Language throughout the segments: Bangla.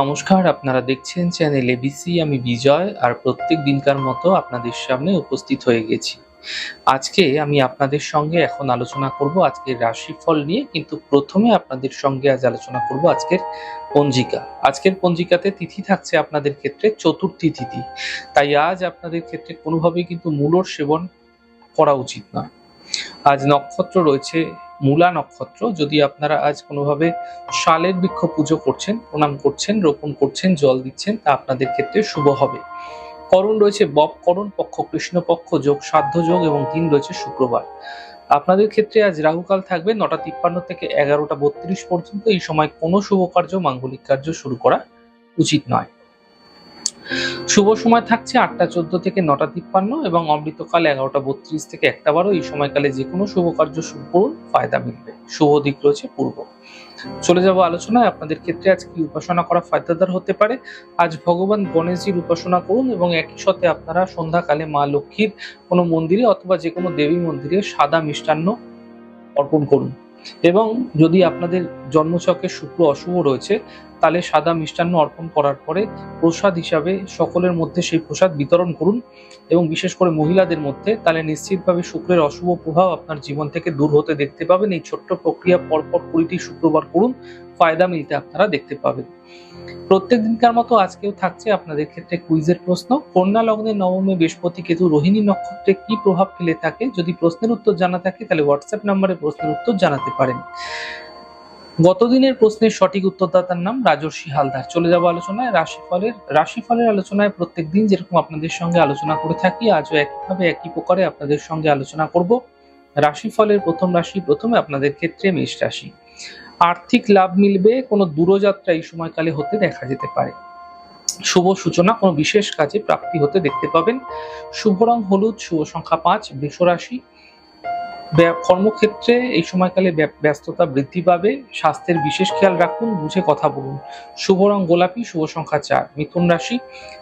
নমস্কার, আপনারা দেখছেন চ্যানেল এবিসি আমি বিজয় আর প্রত্যেক দিনকার মতো আপনাদের সামনে উপস্থিত হয়ে গেছি। আজকে আমি আপনাদের সঙ্গে এখন আলোচনা করব আজকের রাশিফল নিয়ে, কিন্তু প্রথমে আপনাদের সঙ্গে আজ আলোচনা করব আজকের পঞ্জিকা। আজকের পঞ্জিকাতে তিথি থাকছে আপনাদের ক্ষেত্রে চতুর্থী তিথি। তাই আজ আপনাদের ক্ষেত্রে কোনোভাবেই কিন্তু মূলর সেবন করা উচিত নয়। আজ নক্ষত্র রয়েছে, মূলা নক্ষত্র। যদি আপনারা আজ কোনোভাবে শালের বৃক্ষ পুজো করছেন, প্রণাম করছেন, রোপণ করছেন, জল দিচ্ছেন, তা আপনাদের ক্ষেত্রে শুভ হবে। করণ রয়েছে বব করণ পক্ষ কৃষ্ণপক্ষ যোগ, সাধ্য যোগ এবং দিন রয়েছে শুক্রবার। আপনাদের ক্ষেত্রে আজ রাহুকাল থাকবে নটা তিপ্পান্ন থেকে এগারোটা বত্রিশ পর্যন্ত। এই সময় কোনো শুভ কার্য, মাঙ্গলিক কার্য শুরু করা উচিত নয়। শুভ সময় থাকছে আটটা চোদ্দ থেকে নটা তিপ্পান্ন এবং অমৃতকাল এগারোটা বত্রিশ থেকে একটা বারো। এই সময়কালে যে কোনো শুভ কার্য শুরু করুন ফায়দা মিলবে। শুভ দিক রয়েছে পূর্ব। চলে যাব আলোচনায়। আপনাদের ক্ষেত্রে আজ কি উপাসনা করা ফায়দাদার হতে পারে। আজ ভগবান গণেশজির উপাসনা করুন এবং একই সাথে আপনারা সন্ধ্যাকালে মা লক্ষ্মীর কোনো মন্দিরে অথবা যে কোনো দেবী মন্দিরে সাদা মিষ্টান্ন অর্পণ করুন। এবং যদি আপনাদের জন্মছকে শুক্র অশুভ রয়েছে তাহলে সাদা মিষ্টান্ন অর্পণ করার পরে প্রসাদ হিসাবে সকলের মধ্যে সেই প্রসাদ বিতরণ করুন এবং বিশেষ করে মহিলাদের মধ্যে তাহলে নিশ্চিতভাবে শুক্রের অশুভ প্রভাব আপনার জীবন থেকে দূর হতে দেখতে পাবেন। এই ছোট্ট প্রক্রিয়া পরপর কুড়িটি শুক্রবার করুন। ফায়দা মিলতে আপনারা দেখতে পাবেন। প্রত্যেক দিনকার মতো আজকেও থাকছে আপনাদের ক্ষেত্রে কুইজের প্রশ্ন। কন্যা লগ্নের নবমে বৃহস্পতি কেতু রোহিণী নক্ষত্রে কি প্রভাব ফেলে থাকে? যদি প্রশ্নের উত্তর জানা থাকে, তাহলে হোয়াটসঅ্যাপ নাম্বারে প্রশ্নের উত্তর জানাতে পারেন। গতদিনের প্রশ্নের সঠিক উত্তরদাতার নাম রাজর্ষি হালদার। চলে যাব আলোচনায়। রাশিফলের রাশিফলের আলোচনায় প্রত্যেক দিন যেরকম আপনাদের সঙ্গে আলোচনা করে থাকি, আজও একইভাবে একই প্রকারে আপনাদের সঙ্গে আলোচনা করব। রাশিফলের প্রথম রাশি প্রথমে আপনাদের ক্ষেত্রে মেষ রাশি। আর্থিক লাভ মিলবে, কোনো দূরযাত্রা এই সময়কালে হতে দেখা যেতে পারে। শুভ সূচনা, কোনো বিশেষ কাজে প্রাপ্তি হতে দেখতে পাবেন। শুভ রং হলুদ, শুভ সংখ্যা পাঁচ, বৃষ রাশি। কর্মক্ষেত্রে এই সময়কালে ব্য- ব্যস্ততা বৃদ্ধি পাবে। স্বাস্থ্যের বিশেষ খেয়াল রাখুন, বুঝে কথা বলুন। শুভ রং গোলাপি, শুভ সংখ্যা চার। মিথুন রাশি,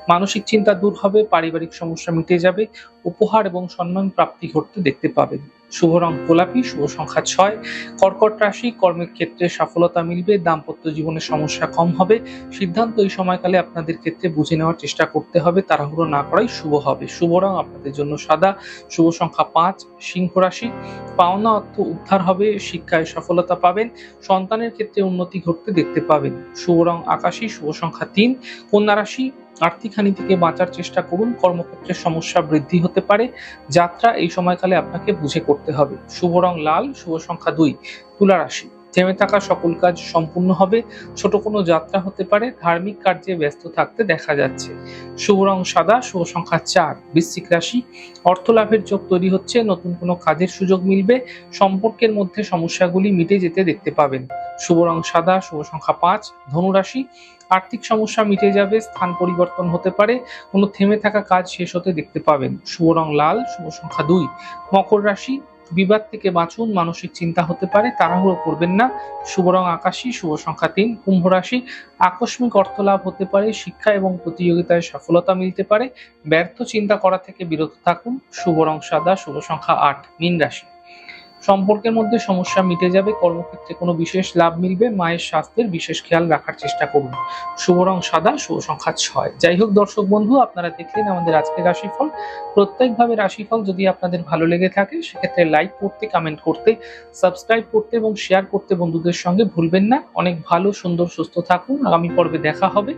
মানসিক চিন্তা দূর হবে, পারিবারিক সমস্যা মিটে যাবে, উপহার এবং সম্মান প্রাপ্তি ঘটতে দেখতে পাবেন। শুভ রং গোলাপি, শুভ সংখ্যা ছয়। কর্কট রাশি, কর্মের ক্ষেত্রে সফলতা মিলবে, দাম্পত্য জীবনে সমস্যা কম হবে। সিদ্ধান্ত এই সময়কালে আপনাদের ক্ষেত্রে বুঝে নেওয়ার চেষ্টা করতে হবে, তাড়াহুড়ো না করাই শুভ হবে। শুভ রং আপনাদের জন্য সাদা, শুভ সংখ্যা পাঁচ, সিংহ রাশি। পাওনা অর্থ উদ্ধার হবে, শিক্ষায় সফলতা পাবেন, সন্তানের ক্ষেত্রে উন্নতি ঘটতে দেখতে পাবেন। শুভ রং আকাশী, শুভ সংখ্যা তিন। কন্যা রাশি আর্থিক হানি থেকে বাঁচার চেষ্টা করুন। কর্মক্ষেত্রে সমস্যা বৃদ্ধি হতে পারে। যাত্রা এই সময়কালে আপনাকে বুঝে করতে হবে। শুভ রং লাল, শুভ সংখ্যা দুই, তুলা রাশি। থেমে থাকা সকল কাজ সম্পূর্ণ হবে। ছোট কোনো যাত্রা হতে পারে। ধার্মিক কার্যে ব্যস্ত থাকতে দেখা যাচ্ছে। শুভ রং সাদা, শুভ সংখ্যা চার। বৃশ্চিক রাশি, অর্থ লাভের যোগ তৈরি হচ্ছে। নতুন কোনো কাজের সুযোগ মিলবে। সম্পর্কের মধ্যে সমস্যাগুলি মিটে যেতে দেখতে পাবেন। শুভ রং সাদা, শুভ সংখ্যা পাঁচ। ধনুরাশি আর্থিক সমস্যা মিটে যাবে। স্থান পরিবর্তন হতে পারে। কোনো থেমে থাকা কাজ শেষ হতে দেখতে পাবেন। শুভ রং লাল, শুভ সংখ্যা দুই। মকর রাশি বিবাদ থেকে বাঁচুন, মানসিক চিন্তা হতে পারে, তাড়াহুড়ো করবেন না। শুভ রং আকাশী শুভ সংখ্যা তিন, কুম্ভ রাশি, আকস্মিক অর্থ লাভ হতে পারে, শিক্ষা এবং প্রতিযোগিতায় সফলতা মিলতে পারে। ব্যর্থ চিন্তা করা থেকে বিরত থাকুন। শুভ রং সাদা শুভ সংখ্যা আট, মীন রাশি। সম্পর্কের মধ্যে সমস্যা মিটে যাবে, কর্মক্ষেত্রে কোনো বিশেষ লাভ মিলবে, মায়ের স্বাস্থ্যের বিশেষ খেয়াল রাখার চেষ্টা করুন। শুভ রং সাদা, শুভ সংখ্যা ছয়। যাই হোক দর্শক বন্ধু, আপনারা দেখলেন আমাদের আজকের রাশিফল। প্রত্যেকভাবে রাশিফল যদি আপনাদের ভালো লেগে থাকে, সেক্ষেত্রে লাইক করতে, কমেন্ট করতে, সাবস্ক্রাইব করতে এবং শেয়ার করতে বন্ধুদের সঙ্গে ভুলবেন না। অনেক ভালো, সুন্দর, সুস্থ থাকুন। আগামী পর্বে দেখা হবে।